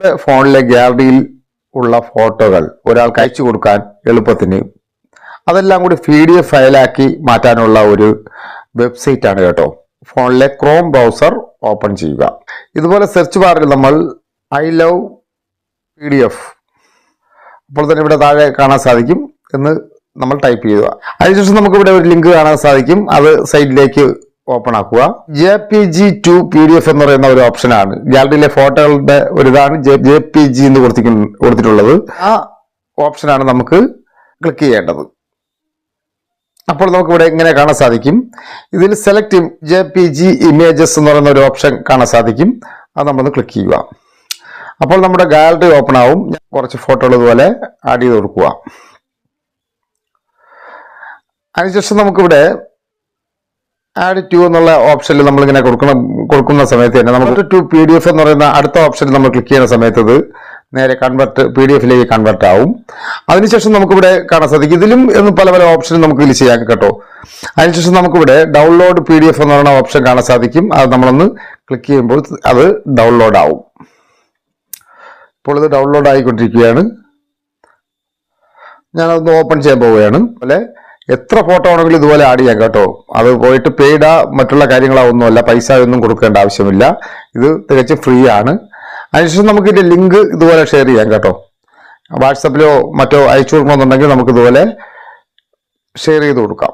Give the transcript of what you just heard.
നമ്മുടെ ഫോണിലെ ഗ്യാലറിയിൽ ഉള്ള ഫോട്ടോകൾ ഒരാൾക്ക് അയച്ചു കൊടുക്കാൻ എളുപ്പത്തിന് അതെല്ലാം കൂടി പി ഡി എഫ് ഫയലാക്കി മാറ്റാനുള്ള ഒരു വെബ്സൈറ്റ് ആണ് കേട്ടോ. ഫോണിലെ ക്രോം ബ്രൗസർ ഓപ്പൺ ചെയ്യുക. ഇതുപോലെ സെർച്ച് ബാറിൽ നമ്മൾ I love P D F. അപ്പോൾ തന്നെ ഇവിടെ താഴെ കാണാൻ സാധിക്കും എന്ന് നമ്മൾ ടൈപ്പ് ചെയ്യുക. അതിനുശേഷം നമുക്ക് ഇവിടെ ഒരു ലിങ്ക് കാണാൻ സാധിക്കും. അത് സൈറ്റിലേക്ക് ഓപ്പൺ ആക്കുക. J P G to P D F എന്ന് പറയുന്ന ഒരു ഓപ്ഷനാണ് ഗാലറിയിലെ ഫോട്ടോകളുടെ ഒരു ഇതാണ് ജെ പി ജി എന്ന് കൊടുത്തിട്ടുള്ളത്. ആ ഓപ്ഷനാണ് നമുക്ക് ക്ലിക്ക് ചെയ്യേണ്ടത്. അപ്പോൾ നമുക്ക് ഇവിടെ ഇങ്ങനെ കാണാൻ സാധിക്കും. ഇതിൽ select J P G images എന്ന് പറയുന്ന ഒരു ഓപ്ഷൻ കാണാൻ സാധിക്കും. അത് നമ്മളൊന്ന് ക്ലിക്ക് ചെയ്യുക. അപ്പോൾ നമ്മുടെ ഗാലറി ഓപ്പൺ ആവും. ഞാൻ കുറച്ച് ഫോട്ടോകൾ ഇതുപോലെ ആഡ് ചെയ്ത് കൊടുക്കുക. അതിനുശേഷം നമുക്കിവിടെ ആഡ് ടു എന്നുള്ള ഓപ്ഷനിൽ നമ്മളിങ്ങനെ കൊടുക്കണം കൊടുക്കുന്ന സമയത്ത് തന്നെ നമുക്ക് ടു പി ഡി എഫ് എന്ന് പറയുന്ന അടുത്ത ഓപ്ഷനിൽ നമ്മൾ ക്ലിക്ക് ചെയ്യുന്ന സമയത്ത് ഇത് നേരെ കൺവെർട്ട് പി ഡി എഫിലേക്ക് കൺവെർട്ട് ആവും. അതിനുശേഷം നമുക്കിവിടെ കാണാൻ സാധിക്കും. ഇതിലും എന്ന് പല പല ഓപ്ഷനും നമുക്ക് ഇതിൽ ചെയ്യാൻ കേട്ടോ. അതിനുശേഷം നമുക്കിവിടെ ഡൗൺലോഡ് പി ഡി എഫ് എന്ന് പറയുന്ന ഓപ്ഷൻ കാണാൻ സാധിക്കും. അത് നമ്മളൊന്ന് ക്ലിക്ക് ചെയ്യുമ്പോൾ അത് ഡൗൺലോഡ് ആവും. ഇപ്പോൾ ഇത് ഡൗൺലോഡ് ആയിക്കൊണ്ടിരിക്കുകയാണ്. ഞാനതൊന്ന് ഓപ്പൺ ചെയ്യാൻ പോവുകയാണ്. അതുപോലെ എത്ര ഫോട്ടോ ആണെങ്കിലും ഇതുപോലെ ആഡ് ചെയ്യാം കേട്ടോ. അത് പോയിട്ട് പെയ്ഡാ മറ്റുള്ള കാര്യങ്ങളോ ഒന്നുമല്ല പൈസ ഒന്നും കൊടുക്കേണ്ട ആവശ്യമില്ല. ഇത് തികച്ചും ഫ്രീ ആണ്. അതിനുശേഷം നമുക്ക് ഇതിന്റെ ലിങ്ക് ഇതുപോലെ ഷെയർ ചെയ്യാം കേട്ടോ. വാട്സപ്പിലോ മറ്റോ അയച്ചു കൊടുക്കണമെന്നുണ്ടെങ്കിൽ നമുക്ക് ഇതുപോലെ ഷെയർ ചെയ്ത് കൊടുക്കാം.